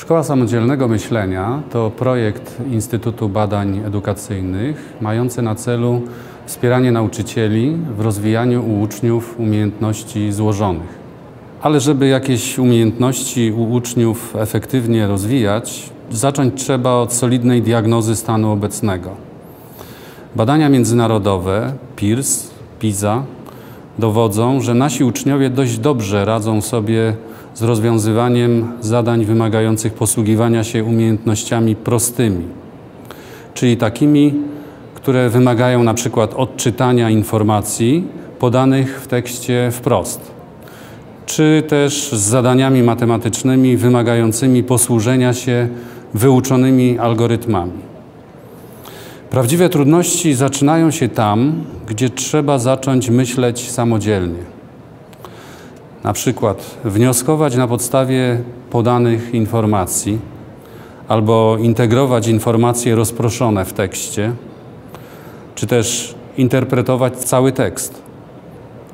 Szkoła Samodzielnego Myślenia to projekt Instytutu Badań Edukacyjnych mający na celu wspieranie nauczycieli w rozwijaniu u uczniów umiejętności złożonych. Ale żeby jakieś umiejętności u uczniów efektywnie rozwijać, zacząć trzeba od solidnej diagnozy stanu obecnego. Badania międzynarodowe PIRS, PISA dowodzą, że nasi uczniowie dość dobrze radzą sobie z rozwiązywaniem zadań wymagających posługiwania się umiejętnościami prostymi, czyli takimi, które wymagają na przykład odczytania informacji podanych w tekście wprost, czy też z zadaniami matematycznymi wymagającymi posłużenia się wyuczonymi algorytmami. Prawdziwe trudności zaczynają się tam, gdzie trzeba zacząć myśleć samodzielnie. Na przykład wnioskować na podstawie podanych informacji albo integrować informacje rozproszone w tekście, czy też interpretować cały tekst.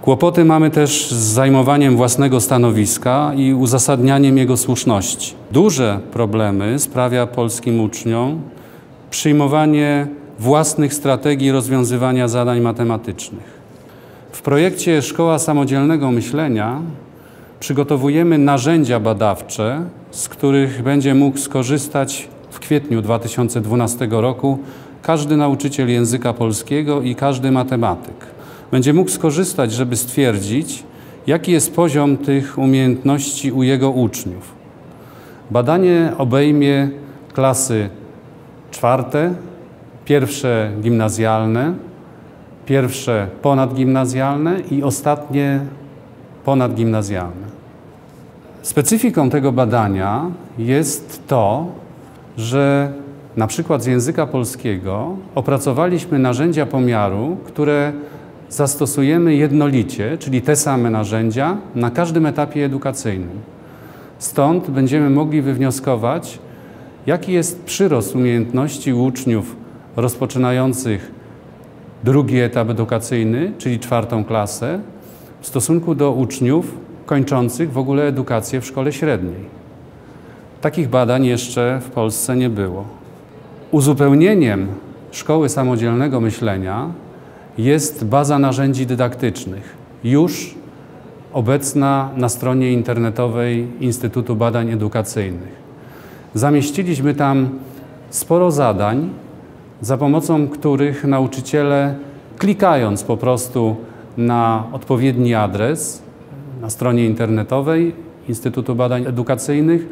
Kłopoty mamy też z zajmowaniem własnego stanowiska i uzasadnianiem jego słuszności. Duże problemy sprawia polskim uczniom przyjmowanie własnych strategii rozwiązywania zadań matematycznych. W projekcie Szkoła Samodzielnego Myślenia przygotowujemy narzędzia badawcze, z których będzie mógł skorzystać w kwietniu 2012 roku każdy nauczyciel języka polskiego i każdy matematyk. Będzie mógł skorzystać, żeby stwierdzić, jaki jest poziom tych umiejętności u jego uczniów. Badanie obejmie klasy czwarte, pierwsze gimnazjalne, pierwsze ponadgimnazjalne i ostatnie ponadgimnazjalne. Specyfiką tego badania jest to, że na przykład z języka polskiego opracowaliśmy narzędzia pomiaru, które zastosujemy jednolicie, czyli te same narzędzia na każdym etapie edukacyjnym. Stąd będziemy mogli wywnioskować, jaki jest przyrost umiejętności uczniów rozpoczynających drugi etap edukacyjny, czyli czwartą klasę, w stosunku do uczniów kończących w ogóle edukację w szkole średniej. Takich badań jeszcze w Polsce nie było. Uzupełnieniem szkoły samodzielnego myślenia jest baza narzędzi dydaktycznych, już obecna na stronie internetowej Instytutu Badań Edukacyjnych. Zamieściliśmy tam sporo zadań, za pomocą których nauczyciele, klikając po prostu na odpowiedni adres na stronie internetowej Instytutu Badań Edukacyjnych,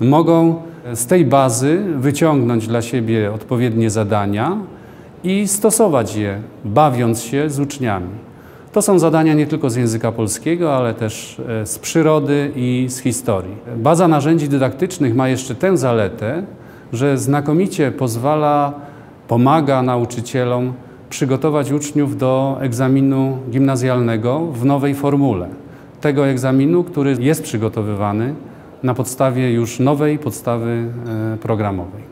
mogą z tej bazy wyciągnąć dla siebie odpowiednie zadania i stosować je, bawiąc się z uczniami. To są zadania nie tylko z języka polskiego, ale też e, z przyrody i z historii. Baza narzędzi dydaktycznych ma jeszcze tę zaletę, że znakomicie pozwala, pomaga nauczycielom przygotować uczniów do egzaminu gimnazjalnego w nowej formule. Tego egzaminu, który jest przygotowywany na podstawie już nowej podstawy e, programowej.